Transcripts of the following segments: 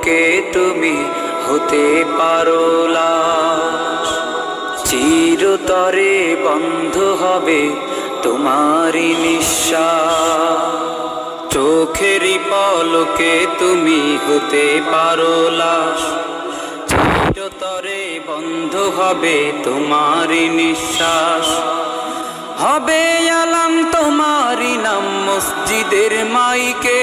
পলকে তুমি হতে পারো চিরতরে বন্ধ হবে তোমারই নিঃশ্বাস। চোখেরই পলকে তুমি হতে পারো লাশ। চিরতরে বন্ধ হবে তোমারই নিঃশ্বাস। হবে আলাম তোমারই নাম মসজিদের মাইকে।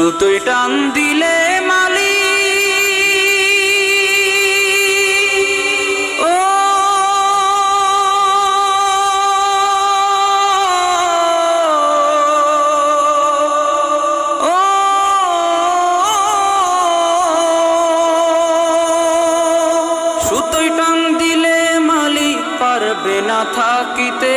সুতোই টান দিলে মালি ও সুতোই টান দিলে মালি পারবে না থাকিতে।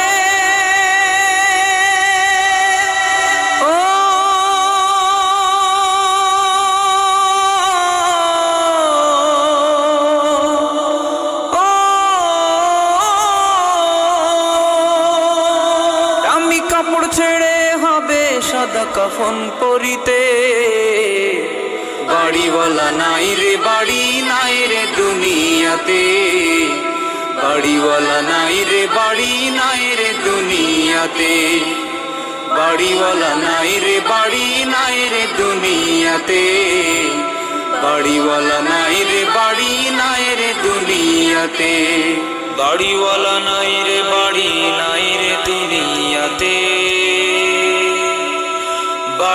সাদা কাফন পরিতে। বাড়িওয়ালা নাই রে, বাড়ি নাই রে দুনিয়াতে। বাড়িওয়ালা নাই রে, বাড়ি নাই রে দুনিয়াতে। বাড়িওয়ালা নাই রে, বাড়ি নাই রে দুনিয়াতে। বাড়িওয়ালা নাই রে, বাড়ি নাই রে দুনিয়াতে। বাড়িওয়ালা নাই রে, বাড়ি নাই রে দুনিয়াতে।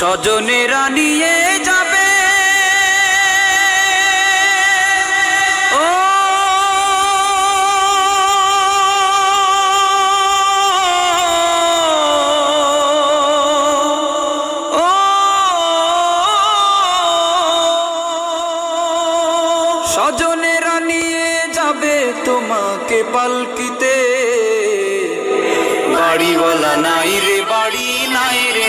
স্বজনেরা নিয়ে যাবে। ও স্বজনেরা নিয়ে যাবে তোমাকে পালকিতে। বাড়িওয়ালা নাই রে, বাড়ি নাই রে